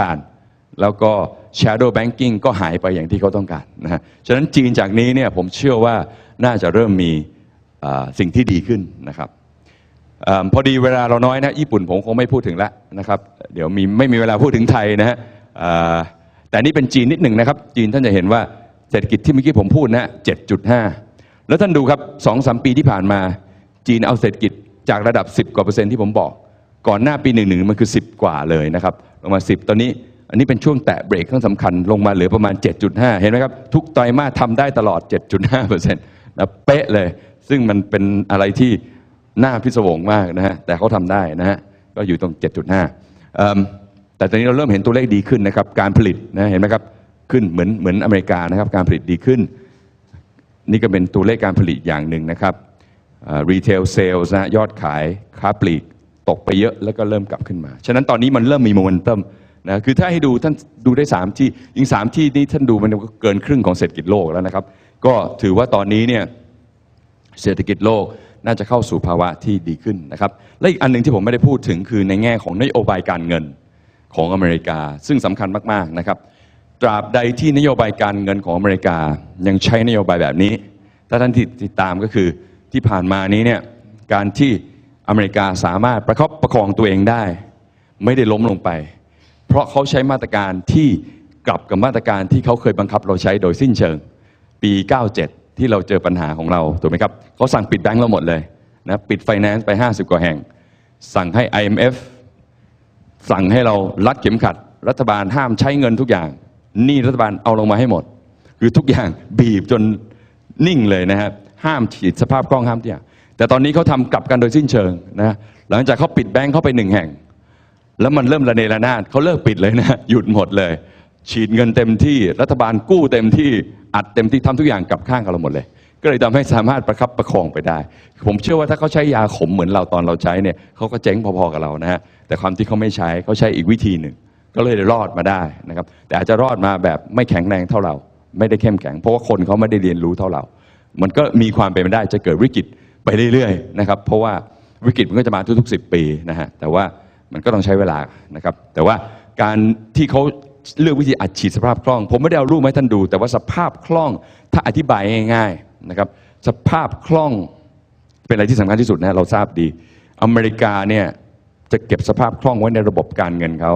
การแล้วก็ shadow banking ก็หายไปอย่างที่เขาต้องการนะฮะ ฉะนั้นจีนจากนี้เนี่ยผมเชื่อว่าน่าจะเริ่มมีสิ่งที่ดีขึ้นนะครับอพอดีเวลาเราน้อยนะญี่ปุ่นผมคงไม่พูดถึงแล้วนะครับ เดี๋ยวมีไม่มีเวลาพูดถึงไทยนะฮะแต่นี่เป็นจีนนิดหนึ่งนะครับ จีนท่านจะเห็นว่าเศรษฐกิจที่เมื่อกี้ผมพูดนะ 7.5 แล้วท่านดูครับ2อสปีที่ผ่านมา จีนเอาเศรษฐกิจจากระดับ 10 กว่าเปอร์เซ็นต์ที่ผมบอก ก่อนหน้าปีหนึ่งหนึ่งมันคือ 10 กว่าเลยนะครับลงมา 10 ตอนนี้อันนี้เป็นช่วงแตะเบรกครั้งสำคัญลงมาเหลือประมาณ 7.5 เห็นไหมครับ ทุกไตรมาสทำได้ตลอด 7.5เปอร์เซ็นต์นะเป๊ะเลย ซึ่งมันเป็นอะไรที่น้าพิศวงมากนะฮะแต่เขาทำได้นะฮะก็อยู่ตรง 7.5 แต่ตอนนี้เราเริ่มเห็นตัวเลขดีขึ้นนะครับการผลิตนะเห็นไหมครับขึ้นเหมือนเหมือนอเมริกานะครับการผลิตดีขึ้น นี่ก็เป็นตัวเลขการผลิตอย่างหนึ่งนะครับรีเทลเซลส์นะยอดขายค้าปลีก ตกไปเยอะแล้วก็เริ่มกลับขึ้นมา ฉะนั้นตอนนี้มันเริ่มมีโมเมนตัมนะคือถ้าให้ดูท่านดูได้ 3 ที่ยิง3 ที่นี้ท่านดูมันก็เกินครึ่งของเศรษฐกิจโลกแล้วนะครับ ก็ถือว่าตอนนี้เนี่ยเศรษฐกิจโลกน่าจะเข้าสู่ภาวะที่ดีขึ้นนะครับ และอีกอันหนึ่งที่ผมไม่ได้พูดถึงคือในแง่ของนโยบายการเงินของอเมริกา ซึ่งสำคัญมากๆนะครับตราบใดที่นโยบายการเงินของอเมริกายังใช้นโยบายแบบนี้ ถ้าท่านติดตามก็คือที่ผ่านมานี้เนี่ยการที่ อเมริกาสามารถประคับประคองตัวเองได้ ไม่ได้ล้มลงไป เพราะเขาใช้มาตรการที่กลับกับมาตรการที่เขาเคยบังคับเราใช้โดยสิ้นเชิง ปี 97 ที่เราเจอปัญหาของเราถูกไหมครับเขาสั่งปิดแบงก์เราหมดเลยนะปิดไฟแนนซ์ไป 50 กว่าแห่ง สั่งให้ IMF สั่งให้เรารัดเข็มขัด รัฐบาลห้ามใช้เงินทุกอย่างหนี่รัฐบาลเอาลงมาให้หมด คือทุกอย่างบีบจนนิ่งเลยนะครับห้ามฉีดสภาพคล่องห้ามทุกอย่าง แต่ตอนนี้เขาทำกลับกันโดยสิ้นเชิงนะหลังจากเขาปิดแบงก์เข้าไปหนึ่งแห่ง แล้วมันเริ่มระเนระนาดเขาเลิกปิดเลยนะหยุดหมดเลย ฉีดเงินเต็มที่รัฐบาลกู้เต็มที่อัดเต็มที่ทำทุกอย่างกลับข้างกับเราหมดเลย ก็เลยทำให้สามารถประคับประคองไปได้ ผมเชื่อว่าถ้าเขาใช้ยาขมเหมือนเราตอนเราใช้เนี่ยเขาก็เจ๊งพอๆกับเรานะฮะแต่ความที่เขาไม่ใช้เขาใช้อีกวิธีหนึ่งก็เลยรอดมาได้นะครับ แต่อาจจะรอดมาแบบไม่แข็งแรงเท่าเรา ไม่ได้เข้มแข็ง เพราะว่าคนเขาไม่ได้เรียนรู้เท่าเรา มันก็มีความเป็นไปได้จะเกิดวิกฤต ไปเรื่อยๆนะครับเพราะว่าวิกฤตมันก็จะมาทุกๆ 10 ปีนะฮะแต่ว่ามันก็ต้องใช้เวลานะครับแต่ว่าการที่เขาเลือกวิธีอัดฉีดสภาพคล่อง ผมไม่ได้เอารูปมาให้ท่านดู แต่ว่าสภาพคล่องถ้าอธิบายง่ายๆนะครับสภาพคล่องเป็นอะไรที่สำคัญที่สุดนะเราทราบดี อเมริกาเนี่ยจะเก็บสภาพคล่องไว้ในระบบการเงินเขา